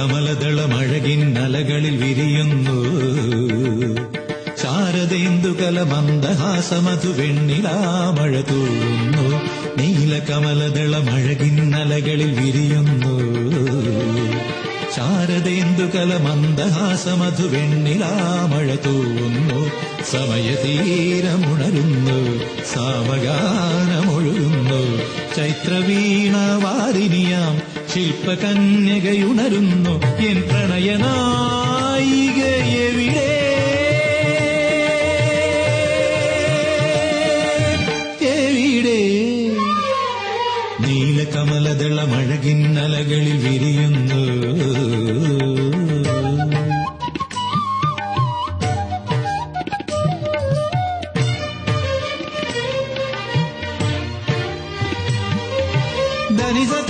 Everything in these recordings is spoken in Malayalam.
നീലകമലദളമഴകിൻ നലകളിൽ വിരിയുന്നു. ശാരദേന്ദുകല മന്ദഹാസമധു വെണ്ണിലാമഴ തൂറുന്നു നീലകമലദളമഴകിൻ നലകളിൽ വിരിയുന്നു. ശാരദേന്ദുകല മന്ദഹാസമധു വെണ്ണിലാമഴ തൂവുന്നു സമയതീരമുണരുന്നു സാവഗാനമൊഴുകുന്നു ചൈത്രവീണവാ ശില്പകന്യകയുണരുന്നു എൻ പ്രണയനായികയെവിടെ? എവിടെ? നീലകമലദളമഴകിൻ അലകളിൽ വിരിയുന്നു. സത്സാസ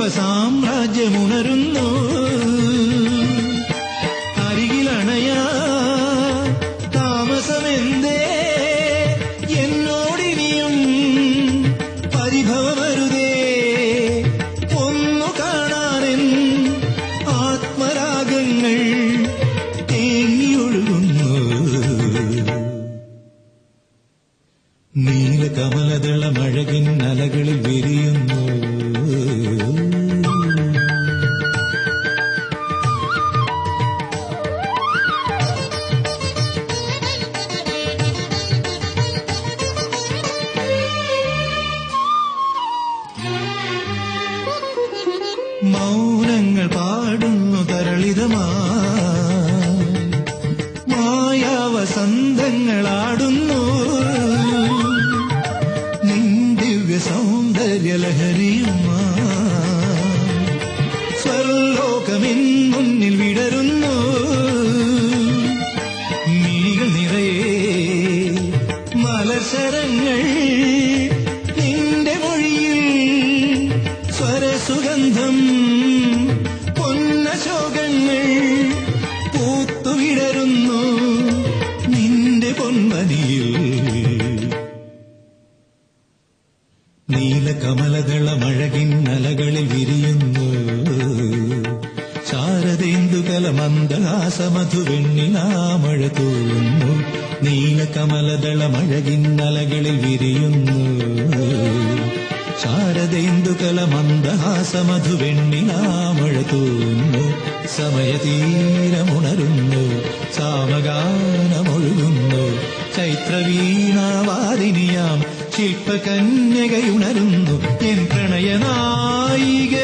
സങ്കൽപ്പ സാമ്രാജ്യമുണരുന്നു അരികിലണയാ താമസമെന്തേ? എന്നോടിനിയും പരിഭവമരുതേ ഒന്നു കാണാനെൻ ആത്മരാഗങ്ങൾ തേങ്ങിയൊഴുകുന്നു. നീലകമലദളമഴകിൻ അലകളിൽ വിരിയുന്നു മൗനങ്ങൾ പാടുന്നു തരളിതമാ മായാവസന്തങ്ങളാടുന്നു നിൻ ദിവ്യ സൗന്ദര്യലഹരിയുമാ സ്വർലോകമിൻ മുന്നിൽ വിടരുന്നു സ്വരസുഗന്ധം പൊന്നശോകങ്ങൾ പൂത്തുവിടരുന്നു നിന്റെ പൊന്മതിയിൽ. നീലകമലദളമഴകിൻ നലകളിൽ വിരിയുന്നു. ശാരദേന്ദുകല മന്ദഹാസമധു തോന്നുന്നു നീലകമലദളമഴകിൻ നലകളിൽ വിരിയുന്നു. ശാരദേന്ദുകല മന്ദഹാസമധു വെണ്ണിലാമഴ തൂവുന്നു സമയതീരമുണരുന്നു സാമഗാനമൊഴുകുന്നു. ചൈത്രവീണാവാദിനിയാം ശില്പകന്യകയുണരുന്നു. എൻ പ്രണയനായിക